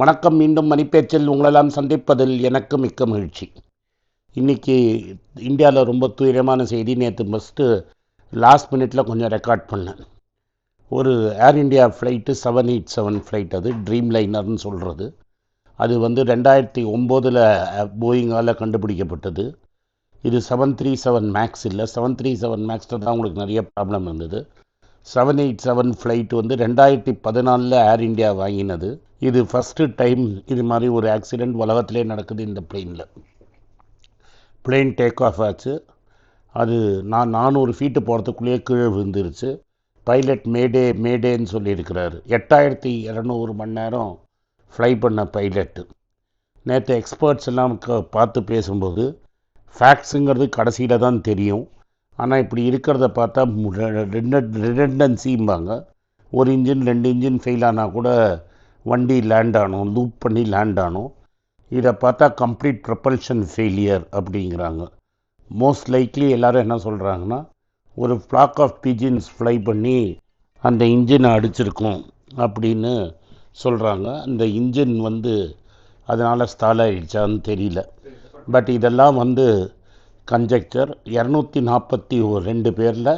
வணக்கம் மீண்டும் மணிப்பேச்சில் உங்களெல்லாம் சந்திப்பதில் எனக்கு மிக்க மகிழ்ச்சி. இன்றைக்கி இந்தியாவில் ரொம்ப துயரமான செய்தி நேற்று ஃபஸ்ட்டு லாஸ்ட் மினிட்ல கொஞ்சம் ரெக்கார்ட் பண்ணேன். ஒரு Air India flight seven eight seven flight அது ட்ரீம் லைனர்னு சொல்கிறது அது வந்து ரெண்டாயிரத்தி ஒம்போதில் போயிங்கால் கண்டுபிடிக்கப்பட்டது. இது செவன் த்ரீ செவன் மேக்ஸ் இல்லை. செவன் த்ரீ செவன் மேக்ஸில் தான் உங்களுக்கு நிறைய ப்ராப்ளம் இருந்தது. செவன் எயிட் செவன் ஃப்ளைட் வந்து ரெண்டாயிரத்தி பதினாலில் ஏர் இண்டியா வாங்கினது. இது ஃபஸ்ட்டு டைம் இது மாதிரி ஒரு ஆக்சிடெண்ட் உலகத்திலே நடக்குது இந்த பிளெயினில் பிளெயின் டேக் ஆஃப் ஆச்சு. அது நான் நானூறு ஃபீட்டு போகிறதுக்குள்ளேயே கீழே விழுந்துருச்சு. பைலட் மேடே மேடேன்னு சொல்லியிருக்கிறார். எட்டாயிரத்தி இரநூறு மணி நேரம் ஃப்ளை பண்ண பைலட்டு நேற்று எக்ஸ்பர்ட்ஸ் எல்லாம் க பார்த்து பேசும்போது ஃபேக்ட்ஸுங்கிறது கடைசியில் தான் தெரியும். ஆனால் இப்படி இருக்கிறத பார்த்தா ரிடண்டன்சிம்பாங்க ஒரு இன்ஜின் ரெண்டு இன்ஜின் ஃபெயில் ஆனால் கூட வண்டி லேண்ட் ஆனோம் லூப் பண்ணி லேண்ட் ஆனோம். இதை பார்த்தா கம்ப்ளீட் ப்ரப்பல்ஷன் ஃபெயிலியர் அப்படிங்கிறாங்க. மோஸ்ட் லைக்லி எல்லோரும் என்ன சொல்கிறாங்கன்னா ஒரு ஃப்ளாக் ஆஃப் பிஜின்ஸ் ஃப்ளை பண்ணி அந்த இன்ஜினை அடிச்சிருக்கோம் அப்படின்னு சொல்கிறாங்க அந்த இன்ஜின் வந்து அதனால் ஸ்டால் ஆகிடுச்சான்னு தெரியல. பட் இதெல்லாம் வந்து கன்ஜெக்சர் இரநூத்தி நாற்பத்தி ஒரு ரெண்டு பேரில்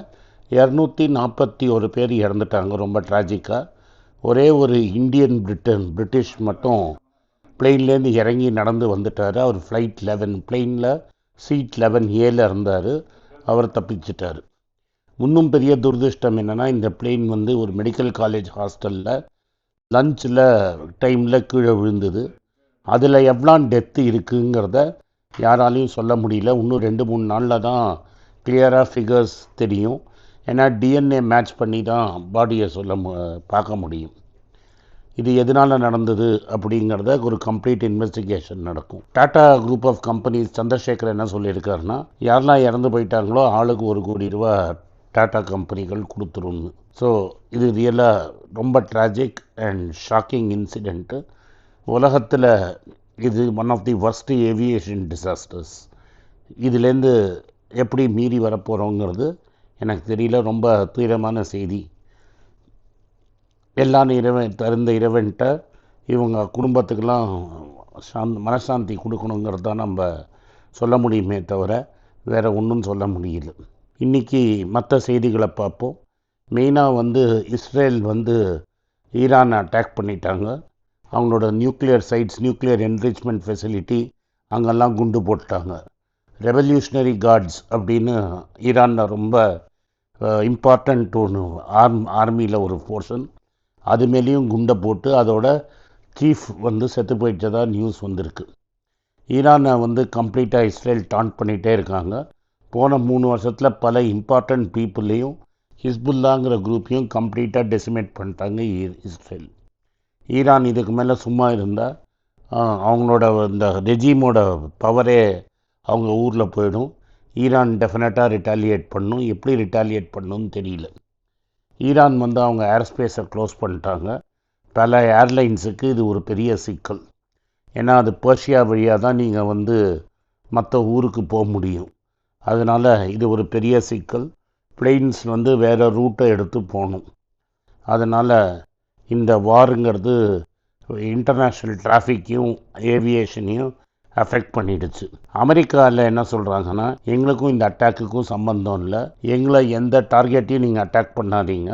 இரநூத்தி நாற்பத்தி ஒரு பேர் இறந்துட்டாங்க ரொம்ப ட்ராஜிக்காக ஒரே ஒரு இந்தியன் பிரிட்டன் பிரிட்டிஷ் மட்டும் பிளெயின்லேருந்து இறங்கி நடந்து வந்துட்டார். அவர் ஃப்ளைட் லெவன் பிளெயினில் சீட் லெவன் ஏல இருந்தார். அவர் தப்பிச்சிட்டார். இன்னும் பெரிய துரதிருஷ்டம் என்னென்னா இந்த பிளெயின் வந்து ஒரு மெடிக்கல் காலேஜ் ஹாஸ்டலில் லஞ்சில் டைமில் கீழே விழுந்தது. அதில் எவ்வளோ டெத்து இருக்குங்கிறத யாராலையும் சொல்ல முடியல. இன்னும் ரெண்டு மூணு நாளில் தான் கிளியராக ஃபிகர்ஸ் தெரியும். ஏன்னா டிஎன்ஏ மேட்ச் பண்ணி தான் பாடியை சொல்ல மு பார்க்க முடியும். இது எதனால் நடந்தது அப்படிங்கிறத ஒரு கம்ப்ளீட் இன்வெஸ்டிகேஷன் நடக்கும். Tata group of companies Chandrasekhar என்ன சொல்லியிருக்காருன்னா யாரெல்லாம் இறந்து போயிட்டாங்களோ ஆளுக்கு ஒரு கோடி ரூபா டாட்டா கம்பெனிகள் கொடுத்துருன்னு ஸோ இது ரியலாக ரொம்ப ட்ராஜிக் அண்ட் ஷாக்கிங் இன்சிடெண்ட்டு உலகத்தில் இது one of the worst aviation disasters இதுலேருந்து எப்படி மீறி வரப்போகிறோங்கிறது எனக்கு தெரியல ரொம்ப துயரமான செய்தி. எல்லாம் இறைவன் தருந்த இறைவன்கிட்ட இவங்க குடும்பத்துக்கெல்லாம் சாந்த் மனசாந்தி கொடுக்கணுங்கிறது தான் நம்ம சொல்ல முடியுமே தவிர வேறு ஒன்றும் சொல்ல முடியல. இன்றைக்கி மற்ற செய்திகளை பார்ப்போம். மெயினாக வந்து இஸ்ரேல் வந்து ஈரானை அட்டாக் பண்ணிட்டாங்க. அவங்களோட nuclear sites nuclear enrichment facility அங்கெல்லாம் குண்டு போட்டாங்க. ரெவல்யூஷனரி கார்ட்ஸ் அப்படின்னு ஈரானில் ரொம்ப இம்பார்ட்டண்ட் ஒன்று ஆர்ம் ஆர்மியில் ஒரு போர்ஷன் அது மேலேயும் குண்டை போட்டு அதோட சீஃப் வந்து செத்து போயிடுச்சதாக நியூஸ் வந்திருக்கு. ஈரானை வந்து கம்ப்ளீட்டாக இஸ்ரேல் டான் பண்ணிகிட்டே இருக்காங்க. போன மூணு வருஷத்தில் பல இம்பார்ட்டண்ட் பீப்புளையும் ஹிஸ்புல்லாங்கிற குரூப்பையும் கம்ப்ளீட்டாக டெசிமேட் பண்ணிட்டாங்க இஸ்ரேல். ஈரான் இதுக்கு மேலே சும்மா இருந்தால் அவங்களோட இந்த ரெஜிமோட பவரே அவங்க ஊரில் போயிடும். ஈரான் டெஃபினட்டாக ரிட்டாலியேட் பண்ணும். எப்படி ரிட்டாலியேட் பண்ணுன்னு தெரியல. ஈரான் வந்து அவங்க ஏர்ஸ்பேஸை க்ளோஸ் பண்ணிட்டாங்க. பல ஏர்லைன்ஸுக்கு இது ஒரு பெரிய சிக்கல். ஏன்னா அது பர்ஷியா வழியாக தான் நீங்கள் வந்து மற்ற ஊருக்கு போக முடியும். அதனால் இது ஒரு பெரிய சிக்கல். பிளெயின்ஸ் வந்து வேறு ரூட்டை எடுத்து போகணும். அதனால் இந்த வாருங்கிறது இன்டர்நேஷ்னல் டிராஃபிக்கையும் ஏவியேஷனையும் அஃபெக்ட் பண்ணிடுச்சு. அமெரிக்காவில் என்ன சொல்கிறாங்கன்னா எங்களுக்கும் இந்த அட்டாக்குக்கும் சம்மந்தம் இல்லை. எங்களை எந்த டார்கெட்டையும் நீங்கள் அட்டாக் பண்ணாதீங்க.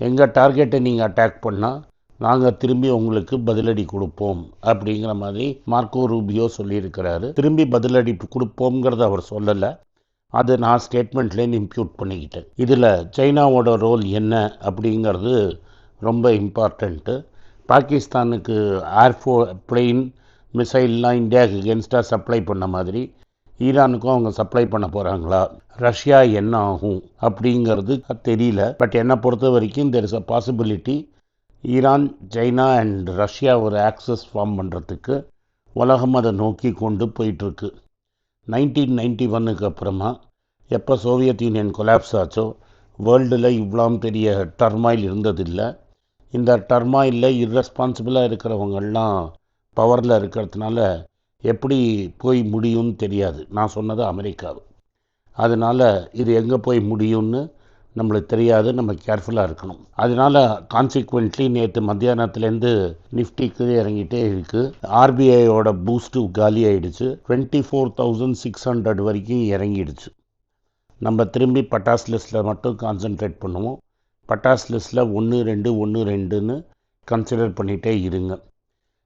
எங்கள் டார்கெட்டை நீங்கள் அட்டாக் பண்ணால் நாங்கள் திரும்பி உங்களுக்கு பதிலடி கொடுப்போம். அப்படிங்கிற மாதிரி மார்க்கோ ரூபியோ சொல்லியிருக்கிறாரு. திரும்பி பதிலடி கொடுப்போங்கிறத அவர் சொல்லலை. அது நான் ஸ்டேட்மெண்ட்லேருந்து இம்ப்யூட் பண்ணிக்கிட்டேன். இதில் சைனாவோட ரோல் என்ன அப்படிங்கிறது ரொம்ப இம்பார்ட்டண்ட்டு பாகிஸ்தானுக்கு ஏர்ஃபோ பிளெயின் மிசைல்லாம் இந்தியாவுக்கு எகென்ஸ்டாக சப்ளை பண்ண மாதிரி ஈரானுக்கும் அவங்க சப்ளை பண்ண போகிறாங்களா ரஷ்யா என்ன ஆகும் அப்படிங்கிறது தெரியல. பட் என்னை பொறுத்த வரைக்கும் there is a possibility Iran China and Russia ஒரு ஆக்சஸ் ஃபார்ம் பண்ணுறதுக்கு உலகம் அதை நோக்கி கொண்டு போயிட்டுருக்கு. நைன்டீன் நைன்டி ஒன்னுக்கு அப்புறமா எப்போ சோவியத் யூனியன் கொலாப்ஸ் ஆச்சோ வேர்ல்டில் இவ்வளோ பெரிய டர்மாயில் இருந்ததில்லை. இந்த டர்மாயில் இர்ரெஸ்பான்சிபிளாக இருக்கிறவங்கெல்லாம் பவரில் இருக்கிறதுனால எப்படி போய் முடியும்னு தெரியாது. நான் சொன்னது அமெரிக்காவு அதனால் இது எங்கே போய் முடியும்னு நம்மளுக்கு தெரியாது. நம்ம கேர்ஃபுல்லாக இருக்கணும். அதனால கான்சிக்வெண்ட்லி நேற்று மத்தியானத்துலேருந்து நிஃப்டிக்கு இறங்கிட்டே இருக்குது ஆர்பிஐயோட பூஸ்ட்டு காலி ஆகிடுச்சு twenty four thousand six hundred வரைக்கும் இறங்கிடுச்சு. நம்ம திரும்பி பட்டாஸ் லிஸ்ட்டில் மட்டும் கான்சென்ட்ரேட் பண்ணுவோம். பட்டாஸ் லிஸ்ட்டில் ஒன்று ரெண்டு ஒன்று ரெண்டுன்னு கன்சிடர் பண்ணிகிட்டே இருங்க.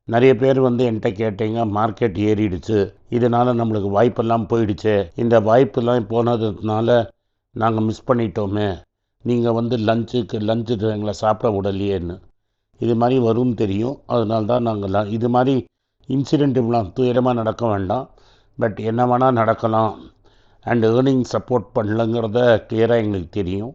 நிறைய பேர் வந்து என்கிட்ட கேட்டீங்க மார்க்கெட் ஏறிடுச்சு. இதனால் நம்மளுக்கு வாய்ப்பெல்லாம் போயிடுச்சு. இந்த வாய்ப்பெல்லாம் போனதுனால நாங்கள் மிஸ் பண்ணிட்டோமே. நீங்கள் வந்து லஞ்சுக்கு லஞ்சு எங்களை சாப்பிட விடலையேன்னு. இது மாதிரி வரும்னு தெரியும். அதனால தான் நாங்கள் இது மாதிரி இன்சிடெண்ட் இவ்வளோ துயரமாக நடக்க வேண்டாம். பட் என்ன வேணால் நடக்கலாம். அண்ட் ஏர்னிங் சப்போர்ட் பண்ணலங்கிறத கிளியராக எங்களுக்கு தெரியும்.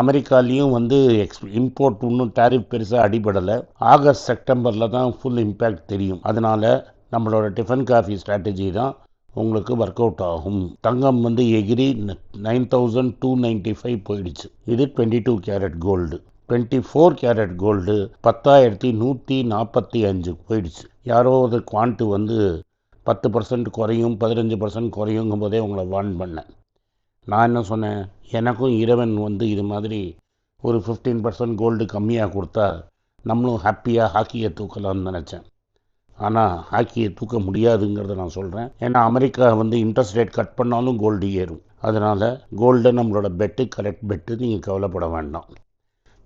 அமெரிக்காலேயும் வந்து எக்ஸ் இம்போர்ட் இன்னும் டேரிஃப் பெருசாக அடிபடலை. ஆகஸ்ட் செப்டம்பரில் தான் ஃபுல் இம்பேக்ட் தெரியும். அதனால் நம்மளோட டிஃபன் காஃபி ஸ்ட்ராட்டஜி தான் உங்களுக்கு ஒர்க் அவுட் ஆகும். தங்கம் வந்து எகிரி nine thousand two ninety five போயிடுச்சு. இது twenty two carat gold twenty four carat gold பத்தாயிரத்தி நூற்றி நாற்பத்தி அஞ்சு போயிடுச்சு. யாரோ ஒரு குவான்ட்டு வந்து பத்து பர்சன்ட் குறையும் பதினஞ்சு பர்சன்ட் குறையுங்கும் போதே உங்களை வார்ன் பண்ணேன். நான் என்ன சொன்னேன்? எனக்கும் இறைவன் வந்து இது மாதிரி ஒரு ஃபிஃப்டீன் பர்சன்ட் கோல்டு கம்மியாக கொடுத்தா நம்மளும் ஹாப்பியாக ஹாக்கியை தூக்கலாம்னு நினச்சேன். ஆனால் ஹாக்கியை தூக்க முடியாதுங்கிறத நான் சொல்கிறேன் ஏன்னா அமெரிக்கா வந்து இன்ட்ரெஸ்ட் ரேட் கட் பண்ணாலும் கோல்டு ஏறும். அதனால் கோல்டு நம்மளோட பெட்டு கரெக்ட் பெட்டு நீங்கள் கவலைப்பட வேண்டாம்.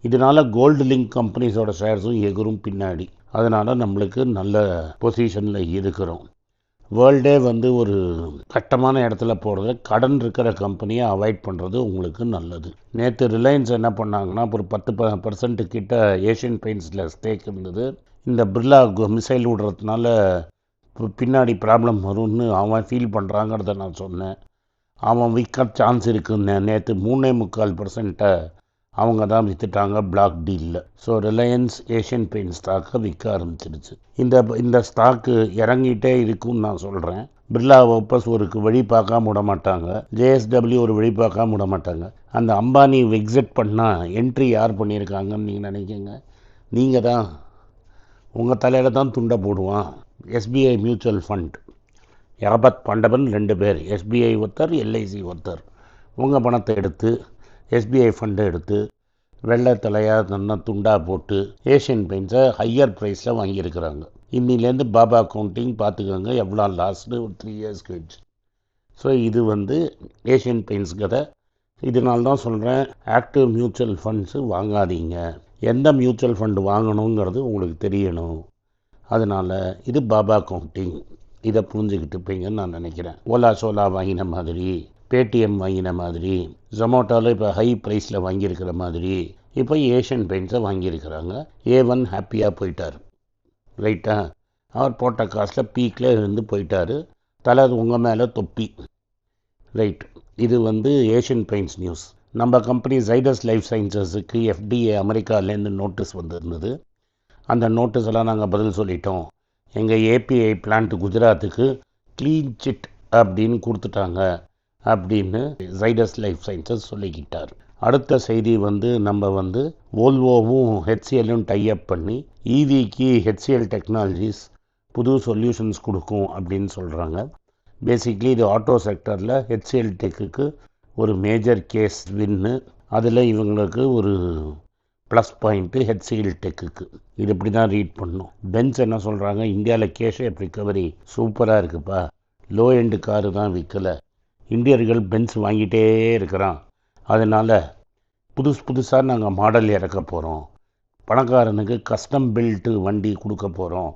இதனால் கோல்டு லிங்க் கம்பெனிஸோட ஷேர்ஸும் எகுரும் பின்னாடி. அதனால் நம்மளுக்கு நல்ல பொசிஷனில் இருக்கிறோம். வேர்ல்டே வந்து ஒரு கட்டமான இடத்துல போகிறது கடன் இருக்கிற கம்பெனியை அவாய்ட் பண்ணுறது உங்களுக்கு நல்லது. நேற்று ரிலையன்ஸ் என்ன பண்ணாங்கன்னா ஒரு பத்து ப பர்சன்ட் கிட்ட ஏஷியன் பெயிண்ட்ஸில் ஸ்டேக் இருந்தது. இந்த பிர்லா மிசைல் விடுறதுனால பின்னாடி ப்ராப்ளம் வரும்னு அவன் ஃபீல் பண்ணுறாங்கிறத நான் சொன்னேன். அவன் விற்க சான்ஸ் இருக்குன்னு நேற்று மூணே முக்கால் பர்சன்ட்டை அவங்க தான் விற்றுட்டாங்க பிளாக் டீலில் ஸோ ரிலையன்ஸ் ஏஷியன் பெயிண்ட் ஸ்டாக்கை விற்க ஆரம்பிச்சிருச்சு இந்த இந்த ஸ்டாக்கு இறங்கிட்டே இருக்கும்னு நான் சொல்கிறேன் பிர்லா ஓப்பஸ் ஒரு வழி பார்க்காம விட மாட்டாங்க. ஜேஎஸ்டபிள்யூ ஒரு வழி பார்க்காம விட மாட்டாங்க. அந்த அம்பானி எக்ஸிட் பண்ணால் என்ட்ரி யார் பண்ணியிருக்காங்கன்னு நீங்கள் நினைக்கிங்க. நீங்கள் தான் உங்கள் தலையில் தான் துண்டை போடுவான். எஸ்பிஐ மியூச்சுவல் ஃபண்ட் யாபத் பண்டபன் ரெண்டு பேர். எஸ்பிஐ ஒருத்தர் எல்ஐசி ஒருத்தர். உங்கள் பணத்தை எடுத்து எஸ்பிஐ ஃபண்டை எடுத்து வெள்ளை தலையாக நல்லா துண்டாக போட்டு ஏஷியன் பெயிண்ட்ஸை ஹையர் ப்ரைஸில் வாங்கியிருக்கிறாங்க. இன்னிலேருந்து பாபா கவுண்டிங் பார்த்துக்கோங்க எவ்வளோ லாஸ்ட்டு ஒரு த்ரீ இயர்ஸ் கழிச்சு. ஸோ இது வந்து ஏஷியன் பெயிண்ட்ஸ் கதை. இதனால தான் சொல்கிறேன் ஆக்டிவ் மியூச்சுவல் ஃபண்ட்ஸு வாங்காதீங்க. எந்த மியூச்சுவல் ஃபண்டு வாங்கணுங்கிறது உங்களுக்கு தெரியணும். அதனால் இது பாபா கவுண்டிங் இதை புரிஞ்சுக்கிட்டு இருப்பீங்கன்னு நான் நினைக்கிறேன். ஓலா சோலா வாங்கின மாதிரி. பேடிஎம் வாங்கின மாதிரி ஜொமோட்டோவில் இப்போ ஹை ப்ரைஸில் வாங்கியிருக்கிற மாதிரி இப்போ ஏஷியன் பெயிண்ட்ஸை வாங்கியிருக்கிறாங்க. ஏ ஒன் ஹாப்பியாக போயிட்டார். ரைட்டா அவர் போட்ட காசில் பீக்கில் இருந்து போயிட்டார். தலை உங்கள் மேலே தொப்பி. ரைட் இது வந்து ஏஷியன் பெயிண்ட்ஸ் நியூஸ் நம்ம கம்பெனி ஜைடஸ் லைஃப் சயின்சஸுக்கு எஃப்டிஏ அமெரிக்காலேருந்து நோட்டீஸ் வந்திருந்தது. அந்த நோட்டீஸ் எல்லாம் நாங்கள் பதில் சொல்லிட்டோம். எங்கள் ஏபிஐ பிளான்ட் குஜராத்துக்கு க்ளீன் சிட் அப்படின்னு கொடுத்துட்டாங்க. அப்படின்னு ஜைடஸ் லைஃப் சயின்சஸ் சொல்லிக்கிட்டார். அடுத்த செய்தி வந்து நம்ம வந்து ஓல்வோவும் ஹெச்சிஎல்லும் டைஅப் பண்ணி ஈவிக்கு ஹெச்சிஎல் டெக்னாலஜிஸ் புது சொல்யூஷன்ஸ் கொடுக்கும் அப்படின்னு சொல்கிறாங்க பேசிக்லி இது ஆட்டோ செக்டரில் ஹெச்சிஎல் டெக்குக்கு ஒரு மேஜர் கேஸ் வின்னு அதில் இவங்களுக்கு ஒரு ப்ளஸ் பாயிண்ட்டு ஹெச்சிஎல் டெக்குக்கு இது இப்படி தான் ரீட் பண்ணும். பென்ஸ் என்ன சொல்கிறாங்க இந்தியாவில் கேஷ் ரிக்கவரி சூப்பராக இருக்குப்பா. லோ எண்டு காரு தான் விற்கலை இந்தியர்கள் பென்ஸ் வாங்கிட்டே இருக்கிறான். அதனால் புதுசு புதுசாக நாங்கள் மாடல் இறக்க போகிறோம் பணக்காரனுக்கு கஸ்டம் பில்ட்டு வண்டி கொடுக்க போகிறோம்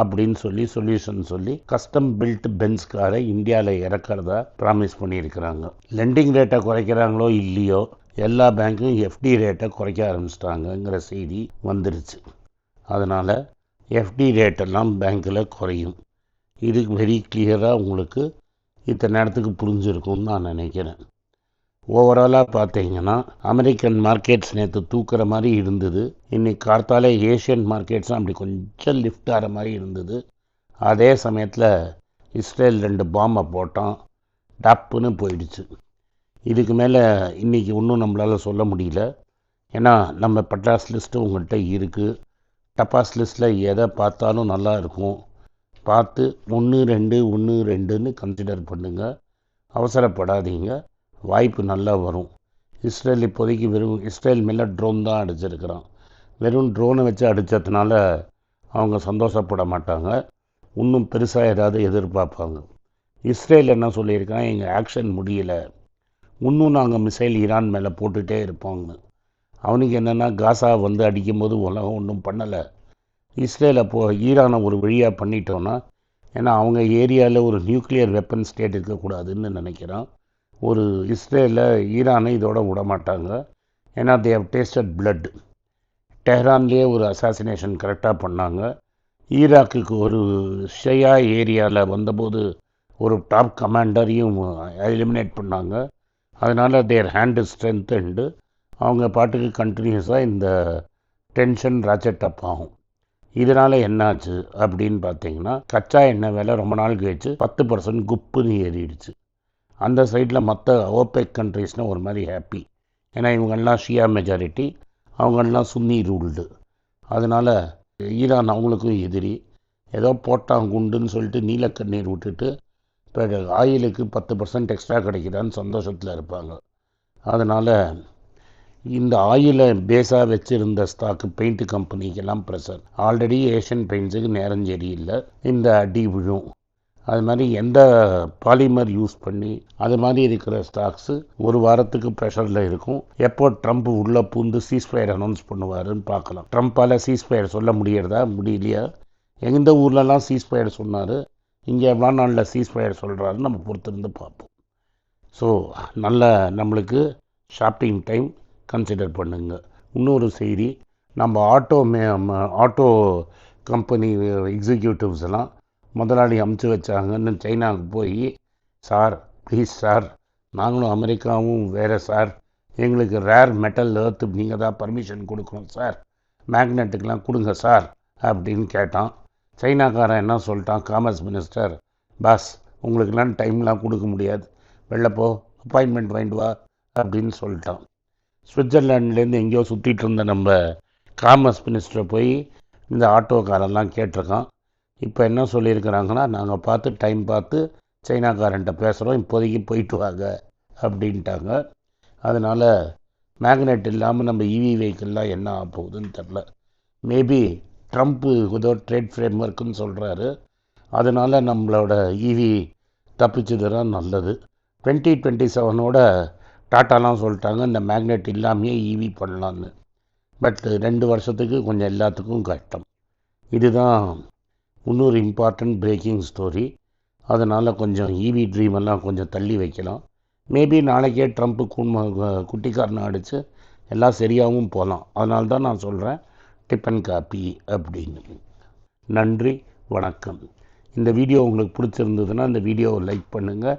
அப்படின்னு சொல்லி சொல்யூஷன் சொல்லி கஸ்டம் பில்ட் பென்ஸ் காரை இந்தியாவில் இறக்கிறதா ப்ராமிஸ் பண்ணியிருக்கிறாங்க. லெண்டிங் ரேட்டை குறைக்கிறாங்களோ இல்லையோ எல்லா பேங்க்கும் எஃப்டி ரேட்டை குறைக்க ஆரம்பிச்சிட்டாங்கங்கிற செய்தி வந்துருச்சு. அதனால் எஃப்டி ரேட்டெல்லாம் பேங்க்கில் குறையும். இது வெரி கிளியராக உங்களுக்கு இத்தனை நேரத்துக்கு புரிஞ்சிருக்கும்னு நான் நினைக்கிறேன். ஓவராலாக பார்த்தீங்கன்னா அமெரிக்கன் மார்க்கெட்ஸ் நேற்று தூக்குற மாதிரி இருந்தது. இன்றைக்கி கார்த்தாலே ஏஷியன் மார்க்கெட்ஸும் அப்படி கொஞ்சம் லிஃப்ட் ஆகிற மாதிரி இருந்தது. அதே சமயத்தில் இஸ்ரேல் ரெண்டு பாம்பை போட்டான். டப்புன்னு போயிடுச்சு. இதுக்கு மேலே இன்றைக்கி ஒன்றும் நம்மளால் சொல்ல முடியல. ஏன்னா நம்ம பட்டாஸ் லிஸ்ட்டு உங்கள்கிட்ட இருக்குது டப்பாஸ் லிஸ்ட்டில் எதை பார்த்தாலும் நல்லா இருக்கும். பார்த்து ஒன்று ரெண்டு ஒன்று ரெண்டுன்னு கன்சிடர் பண்ணுங்கள் அவசரப்படாதீங்க. வாய்ப்பு நல்லா வரும். இஸ்ரேல் இப்போதைக்கு வெறும் இஸ்ரேல் மேலே ட்ரோன் தான் அடிச்சிருக்கிறான். வெறும் ட்ரோனை வச்சு அடித்ததுனால அவங்க சந்தோஷப்பட மாட்டாங்க. இன்னும் பெருசாக ஏதாவது எதிர்பார்ப்பாங்க. இஸ்ரேல் என்ன சொல்லியிருக்கான்? எங்கள் ஆக்ஷன் முடியலை. இன்னும் நாங்கள் மிசைல் ஈரான் மேலே போட்டுகிட்டே இருப்போங்க அவனுக்கு என்னென்னா காசா வந்து அடிக்கும்போது உலகம் ஒன்றும் பண்ணலை. இஸ்ரேலை போ ஈரானை ஒரு வழியாக பண்ணிட்டோன்னா ஏன்னா அவங்க ஏரியாவில் ஒரு நியூக்ளியர் வெப்பன் ஸ்டேட் இருக்கக்கூடாதுன்னு நினைக்கிறோம். ஒரு இஸ்ரேலில் ஈரானை இதோட விட மாட்டாங்க ஏன்னா தே ஹவ் டேஸ்டட் பிளட் டெஹ்ரான்லேயே ஒரு அசாசினேஷன் கரெக்டாக பண்ணாங்க. ஈராக்குக்கு ஒரு ஷெயா ஏரியாவில் வந்தபோது ஒரு டாப் கமாண்டரையும் எலிமினேட் பண்ணாங்க. அதனால் தேர் ஹேண்டு ஸ்ட்ரென்த் அண்டு அவங்க பாட்டுக்கு கண்டினியூஸாக இந்த டென்ஷன் ராச்சட் அப் ஆகும். இதனால் என்னாச்சு அப்படின்னு பார்த்தீங்கன்னா கச்சா எண்ணெய் விலை ரொம்ப நாள் கழிச்சு பத்து பர்சன்ட் குப்புன்னு ஏறிடுச்சு. அந்த சைடில் மற்ற ஓபெக் கண்ட்ரீஸ்னால் ஒரு மாதிரி ஹாப்பி ஏன்னா இவங்கெல்லாம் ஷியா மெஜாரிட்டி அவங்கெல்லாம் சுன்னி ரூல்டு அதனால் ஈரான் அவங்களுக்கும் எதிரி. ஏதோ போட்டான் குண்டுன்னு சொல்லிட்டு நீலக்கண்ணீர் விட்டுட்டு இப்போ ஆயிலுக்கு பத்து பர்சன்ட் எக்ஸ்ட்ரா கிடைக்குதான்னு சந்தோஷத்தில் இருப்பாங்க. அதனால் இந்த ஆயிலை பேஸாக வச்சுருந்த ஸ்டாக்கு பெயிண்ட் கம்பெனிக்கெல்லாம் ப்ரெஷர் ஆல்ரெடி ஏஷியன் பெயிண்ட்ஸுக்கு நேரம் சரியில்லை. இந்த அடி விழும். அது மாதிரி எந்த பாலிமர் யூஸ் பண்ணி அது மாதிரி இருக்கிற ஸ்டாக்ஸு ஒரு வாரத்துக்கு ப்ரெஷரில் இருக்கும். எப்போ ட்ரம்ப் உள்ளே பூந்து சீஸ்ஃபயர் அனௌன்ஸ் பண்ணுவாருன்னு பார்க்கலாம். ட்ரம்ப்பால் சீஸ்ஃபயர் சொல்ல முடியறதா? முடியலையா? எந்த ஊர்லலாம் சீஸ்ஃபயர் சொன்னார்? இங்கே எவ்வளோ நாளில் சீஸ்ஃபயர் சொல்கிறாருன்னு நம்ம பொறுத்திருந்து பார்ப்போம். ஸோ நல்ல நம்மளுக்கு ஷாப்பிங் டைம் கன்சிடர் பண்ணுங்க. இன்னொரு செய்தி நம்ம ஆட்டோ மே ஆட்டோ கம்பெனி எக்ஸிக்யூட்டிவ்ஸ் எல்லாம் முதலாளி அமுச்சு வச்சாங்கன்னு சைனாவுக்கு போய் சார் ப்ளீஸ் சார் நாங்களும் அமெரிக்காவும் வேறு சார் எங்களுக்கு ரேர் மெட்டல் ஏர்த்து நீங்கள் தான் பர்மிஷன் கொடுக்கணும் சார் மேக்னெட்டுக்கெலாம் கொடுங்க சார் அப்படின்னு கேட்டான். சைனாக்காரன் என்ன சொல்லிட்டான் காமர்ஸ் மினிஸ்டர் பாஸ் உங்களுக்கெல்லாம் டைம்லாம் கொடுக்க முடியாது. வெளில போ அப்பாயின்மெண்ட் வாங்கிட்டு வா அப்படின்னு சொல்லிட்டான். சுவிட்சர்லாண்ட்லேருந்து எங்கேயோ சுற்றிட்டு இருந்த நம்ம காமர்ஸ் மினிஸ்டரை போய் இந்த ஆட்டோக்காரெல்லாம் கேட்டிருக்கான். இப்போ என்ன சொல்லியிருக்கிறாங்கன்னா நாங்கள் பார்த்து டைம் பார்த்து சைனாக்காரன்ட்ட பேசுகிறோம் இப்போதைக்கு போயிட்டு வாங்க அப்படின்ட்டாங்க. அதனால் மேக்னெட் இல்லாமல் நம்ம இவி வெஹிக்கிள்லாம் என்ன ஆக போகுதுன்னு தெரில மேபி ட்ரம்ப்பு ஏதோ ட்ரேட் ஃப்ரேம் ஒர்க்குன்னு சொல்கிறாரு அதனால் நம்மளோட இவி தான் நல்லது. டுவெண்ட்டி டுவெண்ட்டி செவனோட டாட்டாலாம் சொல்லிட்டாங்க இந்த மேக்னெட் இல்லாமையே ஈவி பண்ணலான்னு பட் ரெண்டு வருஷத்துக்கு கொஞ்சம் எல்லாத்துக்கும் கஷ்டம். இதுதான் இன்னொரு இம்பார்ட்டண்ட் பிரேக்கிங் ஸ்டோரி அதனால் கொஞ்சம் ஈவி ட்ரீம் எல்லாம் கொஞ்சம் தள்ளி வைக்கலாம். மேபி நாளைக்கே ட்ரம்ப்பு குட்டிக்காரனை அடித்து எல்லாம் சரியாகவும் போகலாம் அதனால தான் நான் சொல்கிறேன் டிஃபன் காப்பி அப்படின்னு. நன்றி வணக்கம். இந்த வீடியோ உங்களுக்கு பிடிச்சிருந்ததுன்னா இந்த வீடியோவை லைக் பண்ணுங்கள்